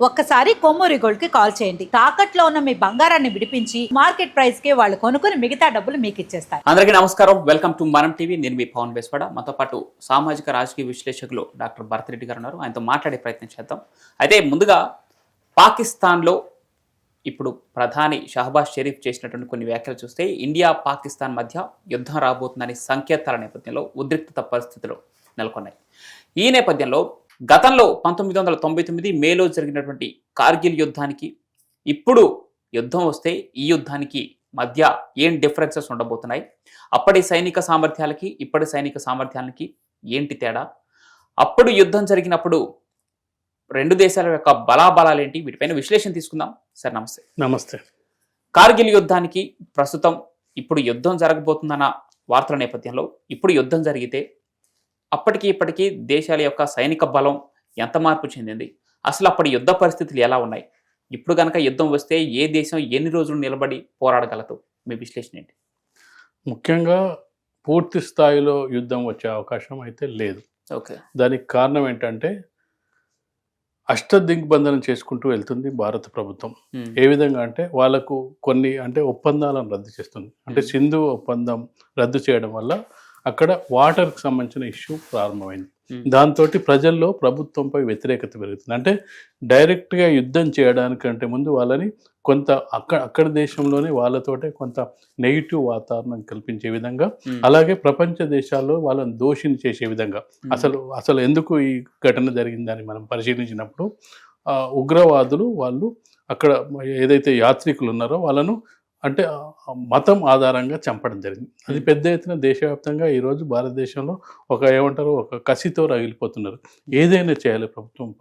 ఒక్కసారి కొమ్మూరి గోల్డ్కి కాల్ చేయండి. తాకట్లో ఉన్న మీ బంగారాన్ని విడిపించి మార్కెట్ ప్రైస్కి వాళ్ళు కొనుక్కుని మిగతా డబ్బులు మీకు ఇచ్చేస్తారు. అందరికీ నమస్కారం. Welcome to Manam TV. నేను మీ పవన్ బేస్వాడ మాతో పాటు సామాజిక రాజకీయ విశ్లేషకులు డాక్టర్ భరతరెడ్డి గారు ఉన్నారు. ఆయనతో మాట్లాడే ప్రయత్నం చేద్దాం. అయితే ముందుగా పాకిస్తాన్లో ఇప్పుడు ప్రధాని షహబాజ్ షరీఫ్ చేసినటువంటి కొన్ని వ్యాఖ్యలు చూస్తే ఇండియా పాకిస్తాన్ మధ్య యుద్ధం రాబోతుందని సంకేతాల నేపథ్యంలో ఉద్రిక్తత పరిస్థితులు నెలకొన్నాయి. ఈ నేపథ్యంలో గతంలో పంతొమ్మిది వందల తొంభై తొమ్మిది మేలో జరిగినటువంటి కార్గిల్ యుద్ధానికి ఇప్పుడు యుద్ధం వస్తే ఈ యుద్ధానికి మధ్య ఏం డిఫరెన్సెస్ ఉండబోతున్నాయి? అప్పటి సైనిక సామర్థ్యాలకి ఇప్పటి సైనిక సామర్థ్యాలకి ఏంటి తేడా? అప్పుడు యుద్ధం జరిగినప్పుడు రెండు దేశాల యొక్క బలాబలాలు ఏంటి? వీటిపైన విశ్లేషణ తీసుకుందాం. సార్ నమస్తే. నమస్తే. కార్గిల్ యుద్ధానికి ప్రస్తుతం ఇప్పుడు యుద్ధం జరగబోతుందన్న వార్తల నేపథ్యంలో ఇప్పుడు యుద్ధం జరిగితే అప్పటికి ఇప్పటికీ దేశాల యొక్క సైనిక బలం ఎంత మార్పు చెందింది? అసలు అప్పటి యుద్ధ పరిస్థితులు ఎలా ఉన్నాయి? ఇప్పుడు కనుక యుద్ధం వస్తే ఏ దేశం ఎన్ని రోజులు నిలబడి పోరాడగలదు? మీ విశ్లేషణ ఏంటి? ముఖ్యంగా పూర్తి స్థాయిలో యుద్ధం వచ్చే అవకాశం అయితే లేదు. ఓకే. దానికి కారణం ఏంటంటే అష్టదిగ్బంధనం చేసుకుంటూ వెళ్తుంది భారత ప్రభుత్వం. ఏ విధంగా అంటే వాళ్ళకు కొన్ని అంటే ఒప్పందాలను రద్దు చేస్తుంది. అంటే. సింధు ఒప్పందం రద్దు చేయడం వల్ల అక్కడ వాటర్కి సంబంధించిన ఇష్యూ ప్రారంభమైంది. దాంతో ప్రజల్లో ప్రభుత్వంపై వ్యతిరేకత పెరుగుతుంది. అంటే డైరెక్ట్గా యుద్ధం చేయడానికంటే ముందు వాళ్ళని కొంత అక్కడ అక్కడ దేశంలోనే వాళ్ళతోటే కొంత నెగిటివ్ వాతావరణం కల్పించే విధంగా అలాగే ప్రపంచ దేశాల్లో వాళ్ళని దోషిని చేసే విధంగా. అసలు అసలు ఎందుకు ఈ ఘటన జరిగిందని మనం పరిశీలించినప్పుడు ఉగ్రవాదులు వాళ్ళు అక్కడ ఏదైతే యాత్రికులు ఉన్నారో వాళ్ళను అంటే మతం ఆధారంగా చంపడం జరిగింది. అది Hmm. పెద్ద ఎత్తున దేశవ్యాప్తంగా ఈరోజు భారతదేశంలో ఒక ఏమంటారు ఒక కసితో రగిలిపోతున్నారు. ఏదైనా చేయాలి ప్రభుత్వం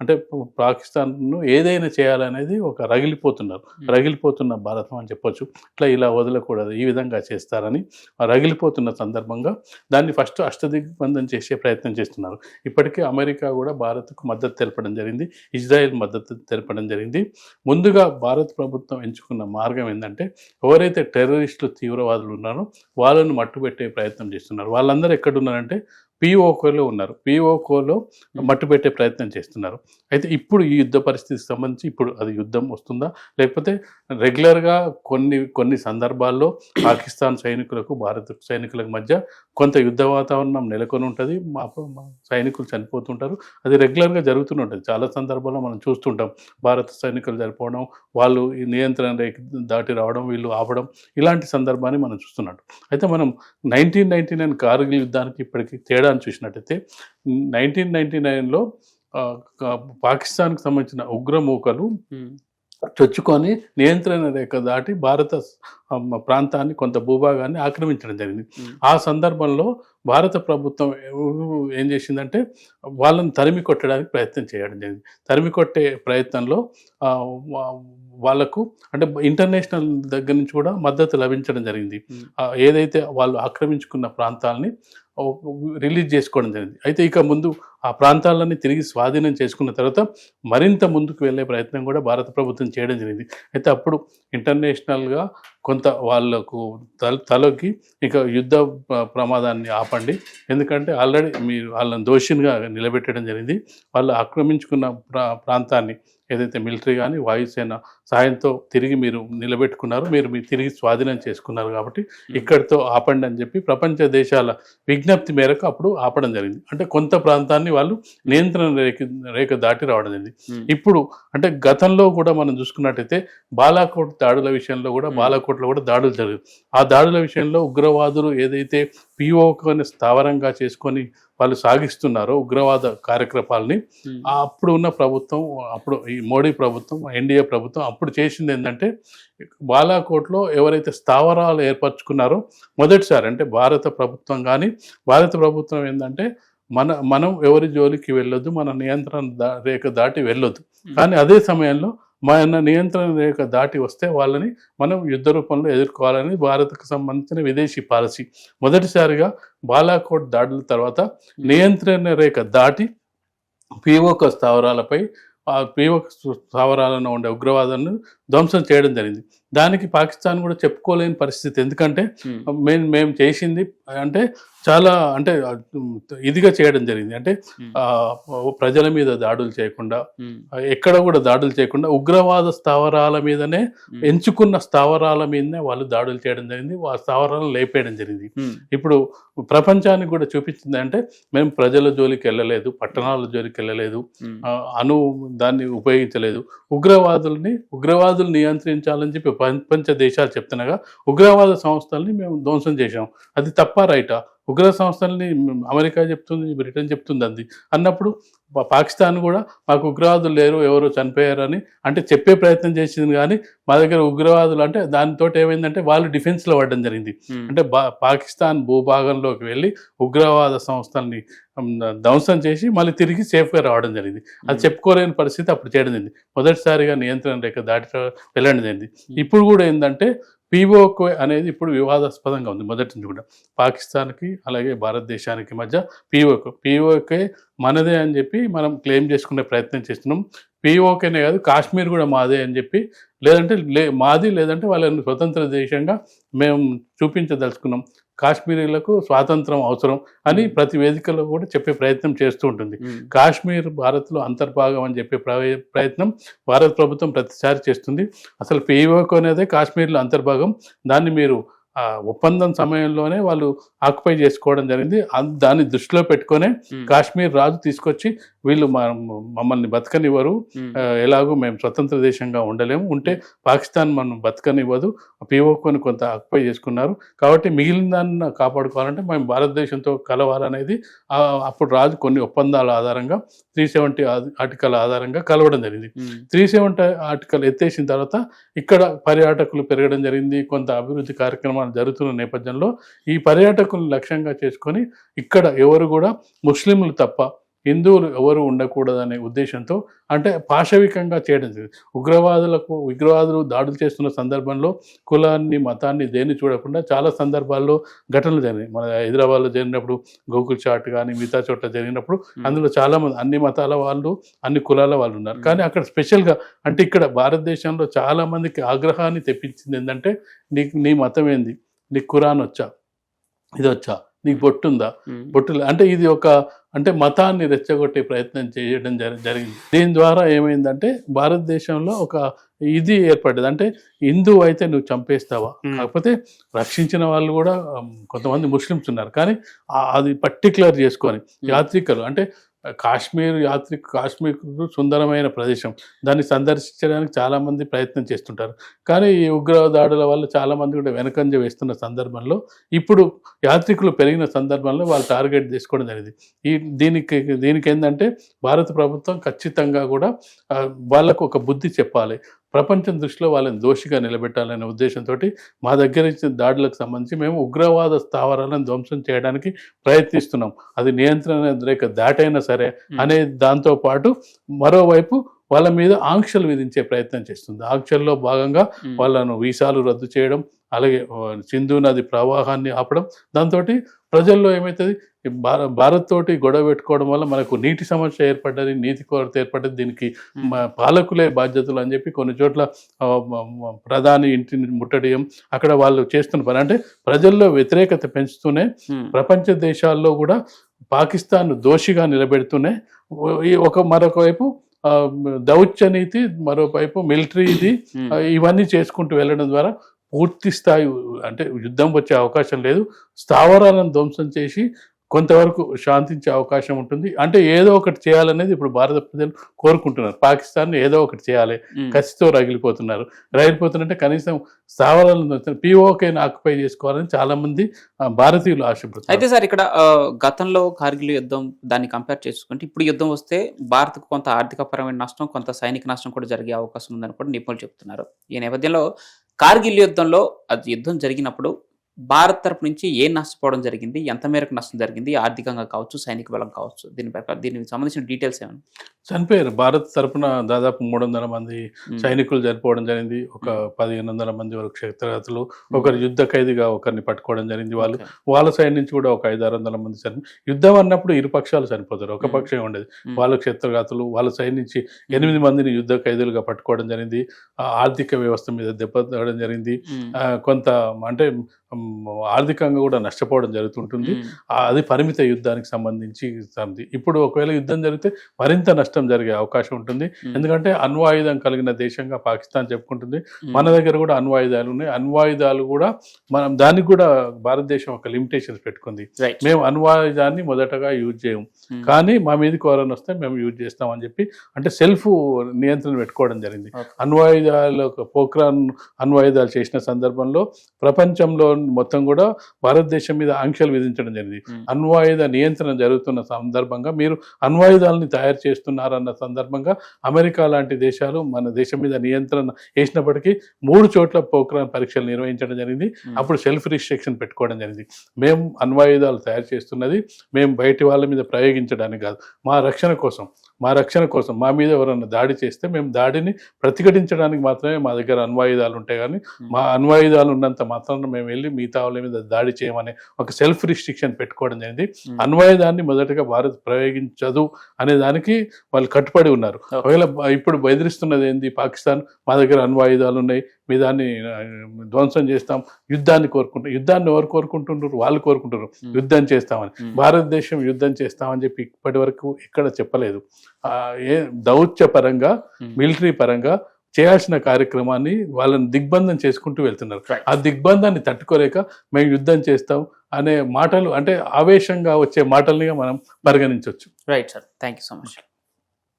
అంటే పాకిస్తాన్ను ఏదైనా చేయాలనేది ఒక రగిలిపోతున్నారు. రగిలిపోతున్న భారతం అని చెప్పొచ్చు. ఇట్లా ఇలా వదలకూడదు ఈ విధంగా చేస్తారని రగిలిపోతున్న సందర్భంగా దాన్ని ఫస్ట్ అష్టదిగ్బంధం చేసే ప్రయత్నం చేస్తున్నారు. ఇప్పటికే అమెరికా కూడా భారత్కు మద్దతు తెలపడం జరిగింది ఇజ్రాయెల్ మద్దతు తెలపడం జరిగింది. ముందుగా భారత ప్రభుత్వం ఎంచుకున్న మార్గం ఏంటంటే ఎవరైతే టెర్రరిస్టులు తీవ్రవాదులు ఉన్నారో వాళ్ళను మట్టుబెట్టే ప్రయత్నం చేస్తున్నారు. వాళ్ళందరూ ఎక్కడున్నారంటే పిఓకోలో ఉన్నారు. పిఓకోలో మట్టుబెట్టే ప్రయత్నం చేస్తున్నారు. అయితే ఇప్పుడు ఈ యుద్ధ పరిస్థితికి సంబంధించి ఇప్పుడు అది యుద్ధం వస్తుందా? లేకపోతే రెగ్యులర్గా కొన్ని కొన్ని సందర్భాల్లో పాకిస్తాన్ సైనికులకు భారత సైనికులకు మధ్య కొంత యుద్ధ వాతావరణం నెలకొని ఉంటుంది. సైనికులు చనిపోతుంటారు. అది రెగ్యులర్గా జరుగుతూనే ఉంటుంది. చాలా సందర్భాల్లో మనం చూస్తుంటాం. భారత సైనికులు చనిపోవడం వాళ్ళు ఈ నియంత్రణ రేఖ దాటి రావడం వీళ్ళు ఆపడం ఇలాంటి సందర్భాన్ని మనం చూస్తున్నట్టు. అయితే మనం నైన్టీన్ నైన్టీ నైన్ కార్గిల్ యుద్ధానికి ఇప్పటికి తేడాను చూసినట్టయితే నైన్టీన్ నైన్టీ నైన్లో పాకిస్తాన్కి సంబంధించిన ఉగ్రమూకలు చొచ్చుకొని నియంత్రణ రేఖ దాటి భారత ప్రాంతాన్ని కొంత భూభాగాన్ని ఆక్రమించడం జరిగింది. ఆ సందర్భంలో భారత ప్రభుత్వం ఏం చేసిందంటే వాళ్ళని తరిమి కొట్టడానికి ప్రయత్నం చేయడం జరిగింది. తరిమి కొట్టే ప్రయత్నంలో వాళ్ళకు అంటే ఇంటర్నేషనల్ దగ్గర నుంచి కూడా మద్దతు లభించడం జరిగింది. ఏదైతే వాళ్ళు ఆక్రమించుకున్న ప్రాంతాలని రిలీజ్ చేసుకోవడం జరిగింది. అయితే ఇక ముందు ఆ ప్రాంతాలన్నీ తిరిగి స్వాధీనం చేసుకున్న తర్వాత మరింత ముందుకు వెళ్ళే ప్రయత్నం కూడా భారత ప్రభుత్వం చేయడం జరిగింది. అయితే అప్పుడు ఇంటర్నేషనల్గా కొంత వాళ్ళకు తల తలకి ఇక యుద్ధ ప్ర- ప్రమాదాన్ని ఆపండి. ఎందుకంటే ఆల్రెడీ మీరు వాళ్ళని దోషినిగా నిలబెట్టడం జరిగింది. వాళ్ళు ఆక్రమించుకున్న ప్రా ప్రాంతాన్ని ఏదైతే మిలిటరీ కానీ వాయుసేన సాయంతో తిరిగి మీరు నిలబెట్టుకున్నారు మీరు మీరు తిరిగి స్వాధీనం చేసుకున్నారు కాబట్టి ఇక్కడితో ఆపండి అని చెప్పి ప్రపంచ దేశాల విజ్ఞప్తి మేరకు అప్పుడు ఆపడం జరిగింది. అంటే కొంత ప్రాంతాన్ని వాళ్ళు నియంత్రణ రేఖ రేఖ దాటి రావడం జరిగింది. ఇప్పుడు అంటే గతంలో కూడా మనం చూసుకున్నట్టయితే బాలాకోట్ దాడుల విషయంలో కూడా. బాలాకోట్లో కూడా దాడులు జరిగాయి. ఆ దాడుల విషయంలో ఉగ్రవాదులు ఏదైతే పిఓకని స్థావరంగా చేసుకొని వాళ్ళు సాగిస్తున్నారో ఉగ్రవాద కార్యక్రమాలని అప్పుడు ఉన్న ప్రభుత్వం అప్పుడు ఈ మోడీ ప్రభుత్వం ఎన్డీఏ ప్రభుత్వం అప్పుడు చేసింది ఏంటంటే బాలాకోట్లో ఎవరైతే స్థావరాలు ఏర్పరచుకున్నారో మొదటిసారి అంటే భారత ప్రభుత్వం కానీ భారత ప్రభుత్వం ఏంటంటే మన మనం ఎవరి జోలికి వెళ్ళొద్దు మన నియంత్రణ దా రేఖ దాటి వెళ్ళొద్దు. కానీ అదే సమయంలో మన నియంత్రణ రేఖ దాటి వస్తే వాళ్ళని మనం యుద్ధ రూపంలో ఎదుర్కోవాలని భారత్కు సంబంధించిన విదేశీ పాలసీ. మొదటిసారిగా బాలాకోట్ దాడుల తర్వాత నియంత్రణ రేఖ దాటి పీఓక స్థావరాలపై ఆ పీఓక స్థావరాలను ఉండే ఉగ్రవాదాన్ని ధ్వంసం చేయడం జరిగింది. దానికి పాకిస్తాన్ కూడా చెప్పుకోలేని పరిస్థితి. ఎందుకంటే మేము మేము చేసింది అంటే చాలా అంటే ఇదిగా చేయడం జరిగింది. అంటే ఆ, ప్రజల మీద దాడులు చేయకుండా ఉమ్, ఎక్కడ కూడా దాడులు చేయకుండా ఉగ్రవాద స్థావరాల మీదనే ఎంచుకున్న స్థావరాల మీదనే వాళ్ళు దాడులు చేయడం జరిగింది. ఆ స్థావరాలను లేపేయడం జరిగింది. ఇప్పుడు ప్రపంచానికి కూడా చూపించింది అంటే మేము ప్రజల జోలికి వెళ్ళలేదు పట్టణాల జోలికి వెళ్ళలేదు. అణు దాన్ని ఉపయోగించలేదు. ఉగ్రవాదుల్ని ఉగ్రవాదులు నియంత్రించాలని చెప్పి ప్రపంచ దేశాలు చెప్తున్నాగా ఉగ్రవాద సంస్థల్ని మేము ధ్వంసం చేశాం. అది తప్ప రైటా? ఉగ్ర సంస్థల్ని అమెరికా చెప్తుంది బ్రిటన్ చెప్తుంది అది అన్నప్పుడు పాకిస్తాన్ కూడా మాకు ఉగ్రవాదులు లేరు ఎవరో చనిపోయారని అంటే చెప్పే ప్రయత్నం చేసింది కానీ మా దగ్గర ఉగ్రవాదులు అంటే దానితో ఏమైందంటే వాళ్ళు డిఫెన్స్లో పడడం జరిగింది. అంటే బా పాకిస్తాన్ భూభాగంలోకి వెళ్ళి ఉగ్రవాద సంస్థల్ని ధ్వంసం చేసి మళ్ళీ తిరిగి సేఫ్గా రావడం జరిగింది. అది చెప్పుకోలేని పరిస్థితి అప్పుడు చేయడం జరిగింది. మొదటిసారిగా నియంత్రణ రేఖ దాటి వెళ్ళడం జరిగింది. ఇప్పుడు కూడా ఏంటంటే పీఓకే అనేది ఇప్పుడు వివాదాస్పదంగా ఉంది మొదటి నుంచి కూడా. పాకిస్తాన్కి అలాగే భారతదేశానికి మధ్య పీఓకే పీఓకే మనదే అని చెప్పి మనం క్లెయిమ్ చేసుకునే ప్రయత్నం చేస్తున్నాం. పీఓకేనే కాదు కాశ్మీర్ కూడా మాదే అని చెప్పి లేదంటే లే మాది లేదంటే వాళ్ళని స్వతంత్ర దేశంగా మేము చూపించదలుచుకున్నాం. కాశ్మీరీలకు స్వాతంత్రం అవసరం అని ప్రతి వేదికలో కూడా చెప్పే ప్రయత్నం చేస్తూ ఉంటుంది. కాశ్మీర్ భారత్లో అంతర్భాగం అని చెప్పే ప్రయ- ప్రయత్నం భారత ప్రభుత్వం ప్రతిసారి చేస్తుంది. అసలు పీఓకు అనేది కాశ్మీర్లో అంతర్భాగం. దాన్ని మీరు ఒప్పందం సమయంలోనే వాళ్ళు ఆక్యుపై చేసుకోవడం జరిగింది. దాన్ని దృష్టిలో పెట్టుకొనే కాశ్మీర్ రాజు తీసుకొచ్చి వీళ్ళు మమ్మల్ని బతకనివ్వరు. ఎలాగో మేము స్వతంత్ర దేశంగా ఉండలేము. ఉంటే పాకిస్తాన్ మనం బతకనివ్వదు. పీఓకొని కొంత ఆక్యుపై చేసుకున్నారు. కాబట్టి మిగిలిన దాన్ని కాపాడుకోవాలంటే మేము భారతదేశంతో కలవాలనేది అప్పుడు రాజు కొన్ని ఒప్పందాల ఆధారంగా త్రీ సెవెంటీ ఆర్టికల్ ఆధారంగా కలవడం జరిగింది. త్రీ సెవెంటీ ఆర్టికల్ ఎత్తేసిన తర్వాత ఇక్కడ పర్యాటకులు పెరగడం జరిగింది. కొంత అభివృద్ధి కార్యక్రమాలు జరుగుతున్న నేపథ్యంలో ఈ పర్యాటకులను లక్ష్యంగా చేసుకొని ఇక్కడ ఎవరు కూడా ముస్లింలు తప్ప హిందువులు ఎవరు ఉండకూడదనే ఉద్దేశంతో అంటే పాశవికంగా చేయడం జరిగింది. ఉగ్రవాదులకు ఉగ్రవాదులు దాడులు చేస్తున్న సందర్భంలో కులాన్ని మతాన్ని దేన్ని చూడకుండా చాలా సందర్భాల్లో ఘటనలు జరిగాయి మన హైదరాబాద్లో జరిగినప్పుడు గోకుల్ చాట్ కానీ మిగతా చోట్ల జరిగినప్పుడు అందులో చాలా మంది అన్ని మతాల వాళ్ళు అన్ని కులాల వాళ్ళు ఉన్నారు. కానీ అక్కడ స్పెషల్గా అంటే ఇక్కడ భారతదేశంలో చాలా మందికి ఆగ్రహాన్ని తెప్పించింది ఏంటంటే నీకు నీ మతం ఏంది? నీకు ఖురాన్ వచ్చా? ఇది వచ్చా? నీకు బొట్టుందా? ఉమ్, బొట్టులు. అంటే ఇది ఒక అంటే మతాన్ని రెచ్చగొట్టే ప్రయత్నం చేయడం జరి- జరిగింది. దీని ద్వారా ఏమైందంటే భారతదేశంలో ఒక ఇది ఏర్పడ్డది. అంటే హిందూ అయితే నువ్వు చంపేస్తావా. కాకపోతే రక్షించిన వాళ్ళు కూడా కొంతమంది ముస్లిమ్స్ ఉన్నారు. కానీ అది పర్టికులర్ చేసుకొని యాత్రికులు అంటే కాశ్మీర్ యాత్రి కాశ్మీర్ సుందరమైన ప్రదేశం. దాన్ని సందర్శించడానికి చాలామంది ప్రయత్నం చేస్తుంటారు. కానీ ఈ ఉగ్ర దాడుల వల్ల చాలామంది కూడా వెనకంజ వేస్తున్న సందర్భంలో ఇప్పుడు యాత్రికులు పెరిగిన సందర్భంలో వాళ్ళు టార్గెట్ చేసుకోవడం జరిగింది. ఈ దీనికి దీనికి ఏంటంటే భారత ప్రభుత్వం ఖచ్చితంగా కూడా వాళ్ళకు ఒక బుద్ధి చెప్పాలి. ప్రపంచం దృష్టిలో వాళ్ళని దోషిగా నిలబెట్టాలనే ఉద్దేశంతో మా దగ్గర ఇచ్చిన దాడులకు సంబంధించి మేము ఉగ్రవాద స్థావరాలను ధ్వంసం చేయడానికి ప్రయత్నిస్తున్నాం. అది నియంత్రణ రేఖ దాటైనా సరే అనే దాంతో పాటు మరోవైపు వాళ్ళ మీద ఆంక్షలు విధించే ప్రయత్నం చేస్తుంది. ఆంక్షల్లో భాగంగా వాళ్ళను వీసాలు రద్దు చేయడం అలాగే సింధు నది ప్రవాహాన్ని ఆపడం దాంతో ప్రజల్లో ఏమవుతుంది ఈ భార భారత్ తోటి గొడవ పెట్టుకోవడం వల్ల మనకు నీటి సమస్య ఏర్పడ్డది నీటి కొరత ఏర్పడ్డది దీనికి పాలకులే బాధ్యతలు అని చెప్పి కొన్ని చోట్ల ప్రధాని ఇంటిని ముట్టడియం అక్కడ వాళ్ళు చేస్తున్న పని. అంటే ప్రజల్లో వ్యతిరేకత పెంచుతూనే ప్రపంచ దేశాల్లో కూడా పాకిస్తాన్ దోషిగా నిలబెడుతూనే ఈ ఒక మరొక వైపు దౌత్య నీతి మరోవైపు మిలిటరీ ఇది ఇవన్నీ చేసుకుంటూ వెళ్ళడం ద్వారా పూర్తి స్థాయి అంటే యుద్ధం వచ్చే అవకాశం లేదు. స్థావరాలను ధ్వంసం చేసి కొంతవరకు శాంతించే అవకాశం ఉంటుంది. అంటే ఏదో ఒకటి చేయాలనేది ఇప్పుడు భారత ప్రజలు కోరుకుంటున్నారు. పాకిస్తాన్ ఏదో ఒకటి చేయాలి. కసితో రగిలిపోతున్నారు. రగిలిపోతున్నట్టే కనీసం స్థావరాలను పీఓకేని ఆక్యుపై చేసుకోవాలని చాలా మంది భారతీయులు ఆశపడుతున్నారు. అయితే సార్ ఇక్కడ గతంలో కార్గిల్ యుద్ధం దాన్ని కంపేర్ చేసుకుంటే ఇప్పుడు యుద్ధం వస్తే భారత్కు కొంత ఆర్థికపరమైన నష్టం కొంత సైనిక నష్టం కూడా జరిగే అవకాశం ఉందని కూడా నిపుణులు చెప్తున్నారు. ఈ నేపథ్యంలో కార్గిల్ యుద్ధంలో అది యుద్ధం జరిగినప్పుడు భారత్ తరపు నుంచి ఏం నష్టపోవడం జరిగింది? ఎంత మేరకు నష్టం జరిగింది? ఆర్థికంగా కావచ్చు సైనిక బలం కావచ్చు దీని ప్రకారం దీనికి సంబంధించిన డీటెయిల్స్ ఏమైనా? చనిపోయారు భారత్ తరపున దాదాపు మూడు వందల మంది. సైనికులు చనిపోవడం జరిగింది. ఒక పదిహేను వందల మంది వరకు క్షేత్రగతులు ఒకరు యుద్ధ ఖైదీగా ఒకరిని పట్టుకోవడం జరిగింది. వాళ్ళు. వాళ్ళ సైడ్ నుంచి కూడా ఒక ఐదు ఆరు వందల మంది చని యుద్ధం అన్నప్పుడు ఇరు పక్షాలు చనిపోతారు. ఒక. పక్షం ఉండేది. వాళ్ళ క్షేత్రఘాతులు వాళ్ళ సైడ్ నుంచి ఎనిమిది మందిని యుద్ధ ఖైదీలుగా పట్టుకోవడం జరిగింది. ఆ ఆర్థిక వ్యవస్థ మీద దెబ్బతడం జరిగింది. కొంత అంటే ఆర్థికంగా కూడా నష్టపోవడం జరుగుతుంటుంది అది పరిమిత యుద్ధానికి సంబంధించి ఇప్పుడు ఒకవేళ యుద్ధం జరిగితే మరింత నష్టం జరిగే అవకాశం ఉంటుంది. ఎందుకంటే అణ్వాయుధం కలిగిన దేశంగా పాకిస్తాన్ చెప్పుకుంటుంది. మన దగ్గర కూడా అణ్వాయుధాలు ఉన్నాయి అణ్వాయుధాలు కూడా మనం దానికి కూడా భారతదేశం ఒక లిమిటేషన్స్ పెట్టుకుంది. మేము అణ్వాయుధాన్ని మొదటగా యూజ్ చేయము. కానీ మా మీదకి ఎవరైనా వస్తే మేము యూజ్ చేస్తామని చెప్పి అంటే సెల్ఫ్ నియంత్రణ పెట్టుకోవడం జరిగింది. అణ్వాయుధాలు పోఖ్రాన్ అణ్వాయుధాలు చేసిన సందర్భంలో ప్రపంచంలో మొత్తం కూడా భారతదేశం మీద ఆంక్షలు విధించడం జరిగింది. అణ్వాయుధ నియంత్రణ జరుగుతున్న సందర్భంగా మీరు అణ్వాయుధాలని తయారు చేస్తున్నారన్న సందర్భంగా అమెరికా లాంటి దేశాలు మన దేశం మీద నియంత్రణ వేసినప్పటికీ మూడు చోట్ల పోఖ్రాన్ పరీక్షలు నిర్వహించడం జరిగింది. అప్పుడు సెల్ఫ్ రిస్ట్రిక్షన్ పెట్టుకోవడం జరిగింది మేము అణ్వాయుధాలు తయారు చేస్తున్నది మేము బయటి వాళ్ళ మీద ప్రయోగించడానికి కాదు మా రక్షణ కోసం మా రక్షణ కోసం మా మీద ఎవరైనా దాడి చేస్తే మేము దాడిని ప్రతిఘటించడానికి మాత్రమే మా దగ్గర అణ్వాయుధాలు ఉంటాయి కానీ మా అణ్వాయుధాలు ఉన్నంత మాత్రాన మేము వెళ్ళి మిగతా వాళ్ళ మీద దాడి చేయమనే ఒక సెల్ఫ్ రిస్ట్రిక్షన్ పెట్టుకోవడం జరిగింది మ్మ్. అణ్వాయుధాన్ని మొదటగా భారత్ ప్రయోగించదు అనే దానికి వాళ్ళు కట్టుబడి ఉన్నారు. ఒకవేళ ఇప్పుడు బెదిరిస్తున్నది ఏంది పాకిస్తాన్ మా దగ్గర అణ్వాయుధాలు ఉన్నాయి మీ దాన్ని ధ్వంసం చేస్తాం. యుద్ధాన్ని కోరుకుంటాం యుద్ధాన్ని ఎవరు కోరుకుంటున్నారు వాళ్ళు కోరుకుంటున్నారు Hmm. యుద్ధం చేస్తామని. భారతదేశం యుద్ధం చేస్తామని చెప్పి ఇప్పటి వరకు ఎక్కడ చెప్పలేదు. ఏ దౌత్య పరంగా. మిలిటరీ పరంగా చేయాల్సిన కార్యక్రమాన్ని వాళ్ళని దిగ్బంధం చేసుకుంటూ వెళ్తున్నారు. ఆ దిగ్బంధాన్ని తట్టుకోలేక మేము యుద్ధం చేస్తాం అనే మాటలు అంటే ఆవేశంగా వచ్చే మాటల్నిగా మనం పరిగణించవచ్చు right sir thank you so much